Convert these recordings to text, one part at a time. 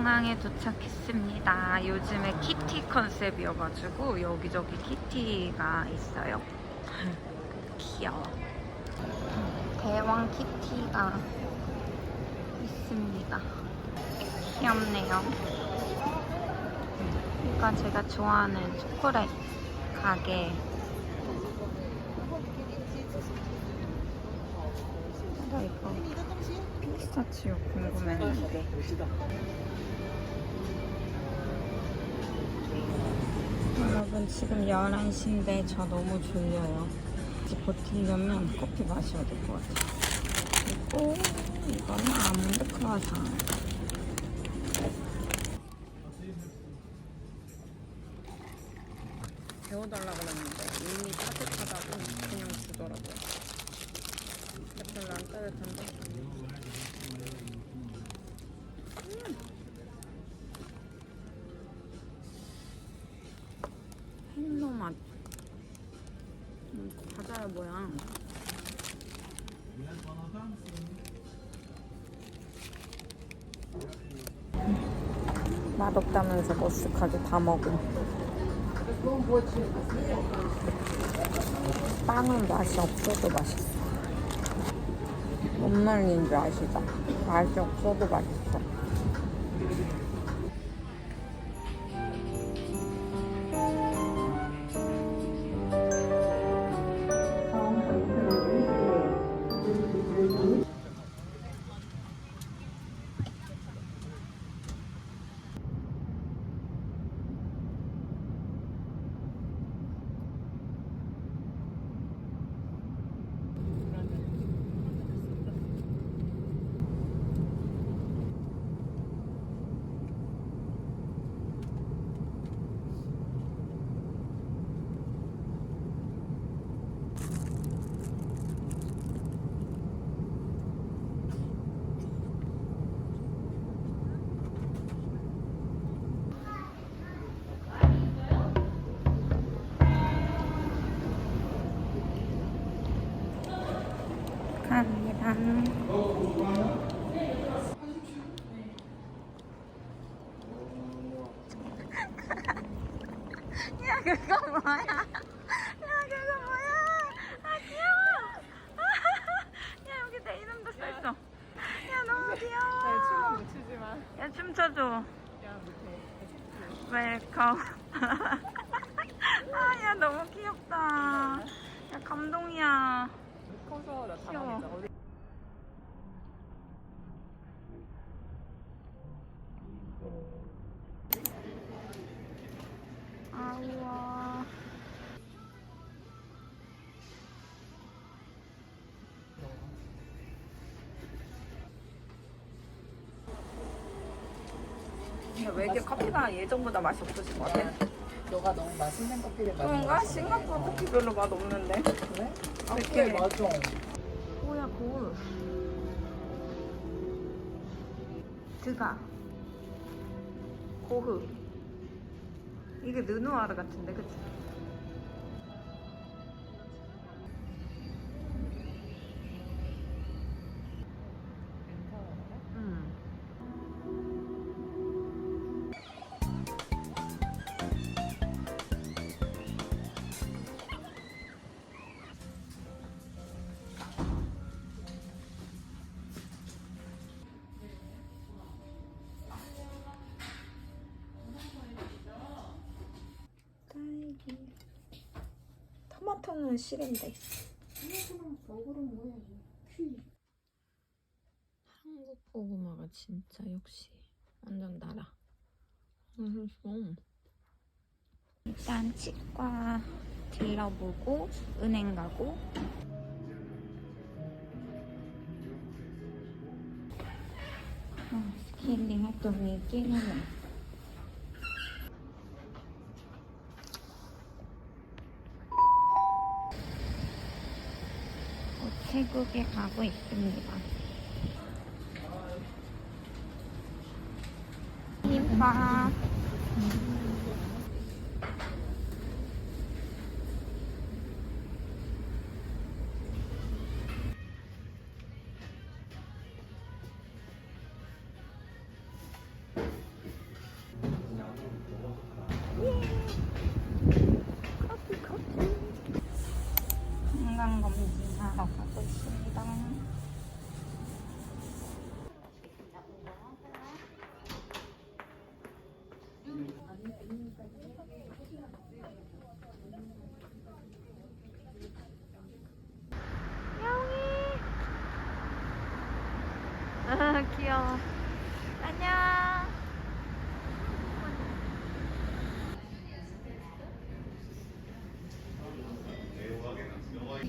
공항에 도착했습니다. 요즘에 키티 컨셉이어가지고 여기저기 키티가 있어요. 귀여워. 대왕 키티가 있습니다. 귀엽네요. 이거 제가 좋아하는 초콜릿 가게. 나 이거 피스타치오 궁금했는데. 여러분 지금 11시인데 저 너무 졸려요. 이제 버티려면 커피 마셔야 될 것 같아요. 그리고 이거는 아몬드 크루아상. 맛없다면서 머스카드 다 먹음. 빵은 맛이 없어도 맛있어. 뭔 말인지 아시죠? 맛이 없어도 맛있어. 갑니다. 야 그거 뭐야? 야 그거 뭐야? 아 귀여워. 야 여기 내 이름도 써있어. 야 너무 귀여워. 춤은 못 추지만 야 춤춰줘. 야 못해 웰컴. 왜 이렇게 커피가 예전보다 맛이 없어진 것 같아? 너가 너무 맛있는 커피를 그런가? 싱가포르 커피 별로 맛 없는데. 그래? 아. 그래 맞아 뭐야 거울. 드가. 고흐. 이게 르누아르 같은데, 그치? 토마토는 싫은데. 퀴 한국 고구마가 진짜 역시 완전 달아. 일단 치과 들러보고 은행 가고. 어, 스케일링 활동이 있긴 태국에 가고 있습니다. 김밥. 건강 검진. 하러 가고 있습니다. 야옹이! 아, 귀여워. 안녕!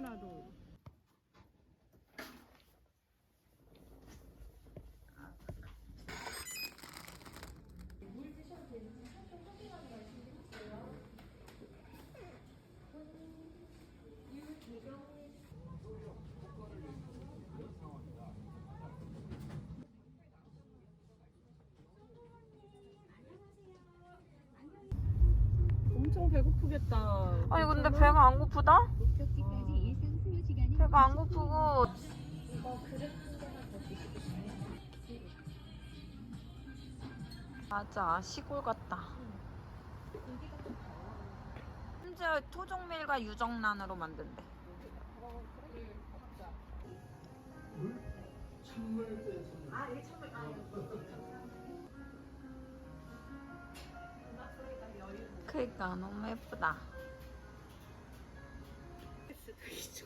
놔도. 엄청 배고프겠다. 아니 근데 배가 안 고프다? 시간은 배가 안 고프고. 맞아 시골 같다. 현재 토종밀과 유정란으로 만든대 그니까 너무 예쁘다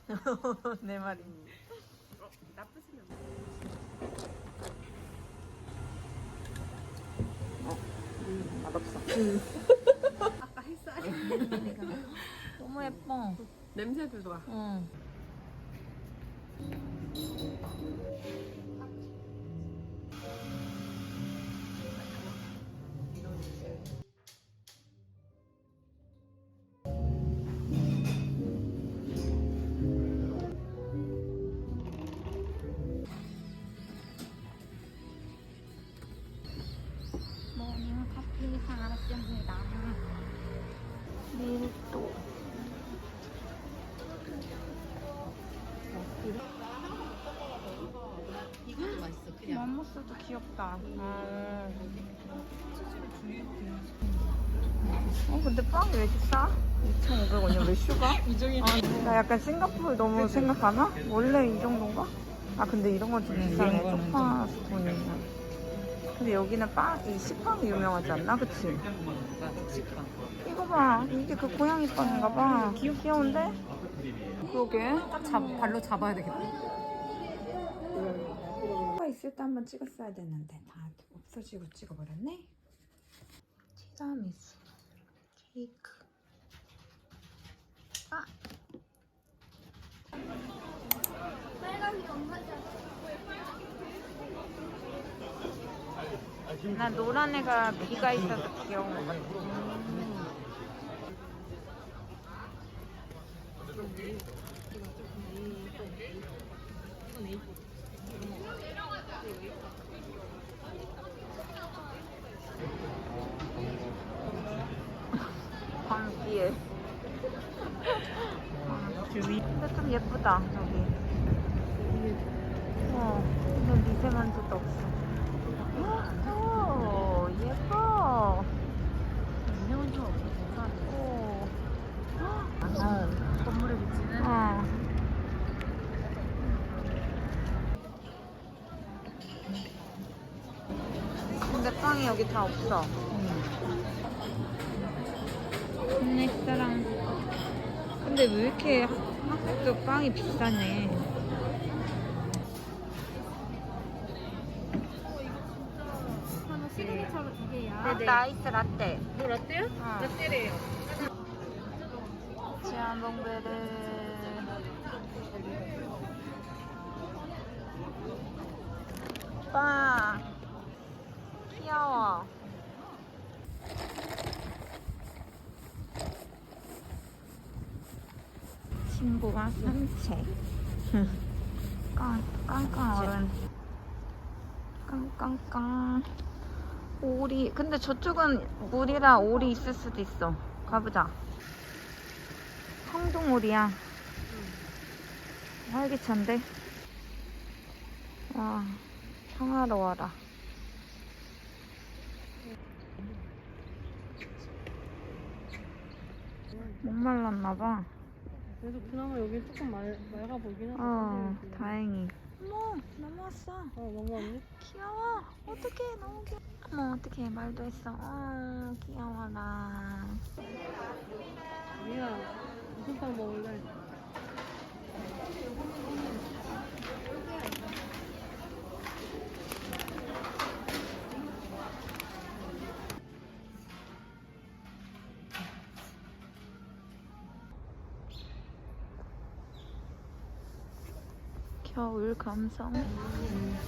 내 말이 나쁘진 않아. 맛없어 아까 햇살. 너무 예뻐 냄새도 좋아. 응. 사왔습니다. 밀도. 이것도 맛있어. 그냥. 맘모스도 귀엽다. 어, 근데 빵이 왜 이렇게 싸? 2,500원이야. 왜 슈가? 아, 나 약간 싱가포르 너무 생각하나? 원래 이 정도인가? 아, 근데 이런 건 좀 비싸네. 소파 스톤이면. 근데 여기는 빵, 이 시빵이 유명하지 않나? 그치? 이거 봐. 이게 그 고양이 빵인가 봐. 귀여운데? 그러게. 딱 잡, 발로 잡아야 되겠다. 가 있을 때 한번 찍었어야 되는데 다 없어지고 찍어버렸네. 티라미수 케이크. 아. 나 노란 애가 귀가 있어서 귀여운 것 같아. 광기에. 근데 좀 예쁘다 여기. 어, 근데 미세먼지도 없어. 오, 예뻐. 미세먼지가 없어. 괜찮아. 오. 어. 건물에 비치는 어. 근데 빵이 여기 다 없어. 넥스랑. 근데 왜 이렇게 한국도 빵이 비싸네. 하나 시그니처로 두 네네. 나이스 라떼. 뭐 라떼요? 어. 라떼래요. 지안봉베르. 빵. 귀여워. 친구와 산책. 깡, 깡깡 어른. 깡깡깡. 오리. 근데 저쪽은 물이라 오리 있을 수도 있어. 가보자. 황동오리야. 활기찬데? 와, 평화로워라. 목말랐나봐. 그래서 그나마 여기 조금 말, 맑아 보이긴 하다. 어, 다행히. 어머, 넘어왔어. 어, 언니? 귀여워. 어떡해, 너무 귀여워. 어머 어떻게 말도 했어? 아 귀여워라. 미야 무슨 빵 먹을래? 겨울 감성. 음.